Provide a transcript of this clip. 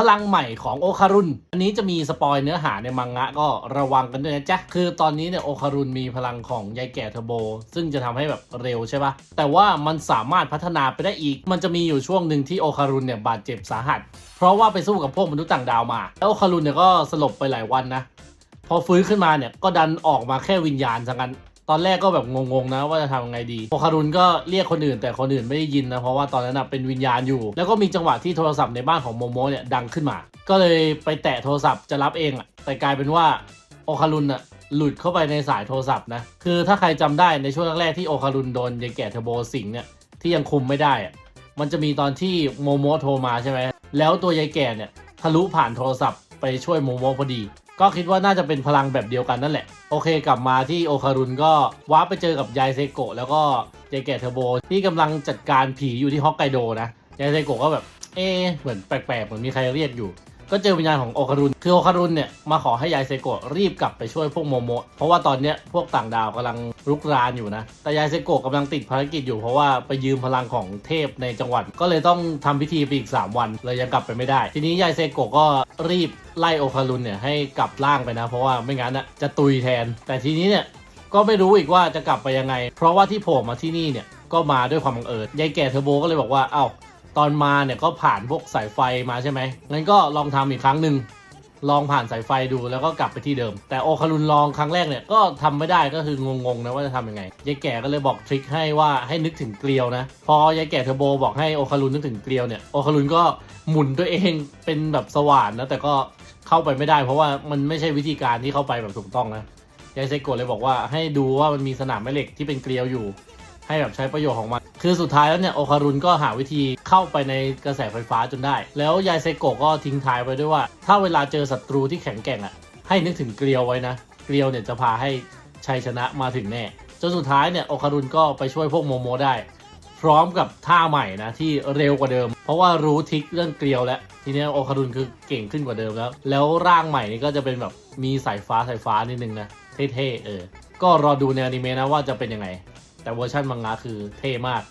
พลังใหม่ของโอคารุน อันนี้จะมีสปอยเนื้อหาในมังงะก็ระวังกันด้วยนะจ๊ะ คือตอนนี้เนี่ยโอคารุนมีพลังของยายแก่เทอร์โบ ซึ่งจะทำให้แบบเร็วใช่ปะแต่ว่ามันสามารถพัฒนาไปได้อีก มันจะมีอยู่ช่วงหนึ่งที่โอคารุนเนี่ยบาดเจ็บสาหัส เพราะว่าไปสู้กับพวกมนุษย์ต่างดาวมา แล้วโอคารุนเนี่ยก็สลบไปหลายวันนะ พอฟื้นขึ้นมาเนี่ยก็ดันออกมาแค่วิญญาณซะงั้น ตอนแรกก็แบบงงๆนะว่าจะทำยังไงดีโอคารุนก็เรียกคนอื่นแต่คนอื่นไม่ได้ยินนะเพราะว่าตอนนั้นเป็นวิญญาณอยู่ แล้วก็มีจังหวะที่โทรศัพท์ในบ้านของโมโมเนี่ยดังขึ้นมา ก็เลยไปแตะโทรศัพท์จะรับเองอะแต่กลายเป็นว่าโอคารุนอะหลุดเข้าไปในสายโทรศัพท์นะ คือถ้าใครจำได้ในช่วงแรกๆที่โอคารุนโดนยายแก่เทอร์โบสิงเนี่ยที่ยังคุมไม่ได้อะมันจะมีตอนที่โมโมโทรมาใช่ไหมแล้วตัวยายแก่เนี่ยทะลุผ่านโทรศัพท์ไปช่วยโมโมพอดี ก็คิดว่าน่าจะเป็นพลังแบบเดียวกันนั่นแหละ โอเคกลับมาที่โอคารุนก็ว้าร์ปไปเจอกับยายเซโกะแล้วก็เจแก่เทอร์โบที่กำลังจัดการผีอยู่ที่ฮอกไกโดนะยายเซโกะก็แบบเอเหมือนแปลกๆเหมือนมีใครเรียกอยู่ ก็เจอวิญญาณของโอคารุน คือโอคารุนเนี่ยมาขอให้ยายเซโกะรีบกลับไปช่วยพวกโมโมะ เพราะว่าตอนเนี้ยพวกต่างดาวกำลังรุกรานอยู่นะ แต่ยายเซโกะกำลังติดภารกิจอยู่เพราะว่าไปยืมพลังของเทพในจังหวัด ก็เลยต้องทำพิธีไปอีก 3 วันเลยยังกลับไปไม่ได้ ทีนี้ยายเซโกะก็รีบไล่โอคารุนเนี่ยให้กลับร่างไปนะ เพราะว่าไม่งั้นนะจะตุยแทน แต่ทีนี้เนี่ยก็ไม่รู้อีกว่าจะกลับไปยังไง เพราะว่าที่โผล่มาที่นี่เนี่ยก็มาด้วยความบังเอิญ ยายแก่เทอร์โบก็เลยบอกว่า เอ้า ตอนมาเนี่ยก็ผ่านพวกสายไฟมาใช่ไหมงั้นก็ลองทำอีกครั้งหนึ่งลองผ่านสายไฟดูแล้วก็กลับไปที่เดิม แต่โอคารุนลองครั้งแรกเนี่ยก็ทำไม่ได้ก็คืองงๆนะว่าจะทำยังไงยายแก่ก็เลยบอกทริคให้ว่าให้นึกถึงเกลียวนะ พอยายแก่เทอร์โบบอกให้โอคารุนนึกถึงเกลียวเนี่ยโอคารุนก็หมุนตัวเองเป็นแบบสว่านนะแต่ก็เข้าไปไม่ได้ เพราะว่ามันไม่ใช่วิธีการที่เข้าไปแบบถูกต้องนะยายเซโกะเลยบอกว่าให้ดูว่ามันมีสนามแม่เหล็กที่เป็นเกลียวอยู่ ให้แบบใช้ประโยชน์ของมัน คือสุดท้ายแล้วเนี่ยโอคารุนก็หาวิธีเข้าไปในกระแสไฟฟ้าจนได้ แล้วยายเซโกะก็ทิ้งท้ายไว้ด้วยว่า ถ้าเวลาเจอศัตรูที่แข็งแกร่งอะ ให้นึกถึงเกลียวไว้นะ เกลียวเนี่ยจะพาให้ชัยชนะมาถึงแน่ จนสุดท้ายเนี่ยโอคารุนก็ไปช่วยพวกโมโมได้ พร้อมกับท่าใหม่นะที่เร็วกว่าเดิม เพราะว่ารู้ทิกเรื่องเกลียวแล้ว ทีนี้โอคารุนคือเก่งขึ้นกว่าเดิมแล้ว แล้วร่างใหม่นี่ก็จะเป็นแบบมีสายฟ้าสายฟ้านิดนึงนะเท่ๆเออ ก็รอดูในอนิเมะนะว่าจะเป็นยังไง แต่เวอร์ชันมังงะคือเท่มาก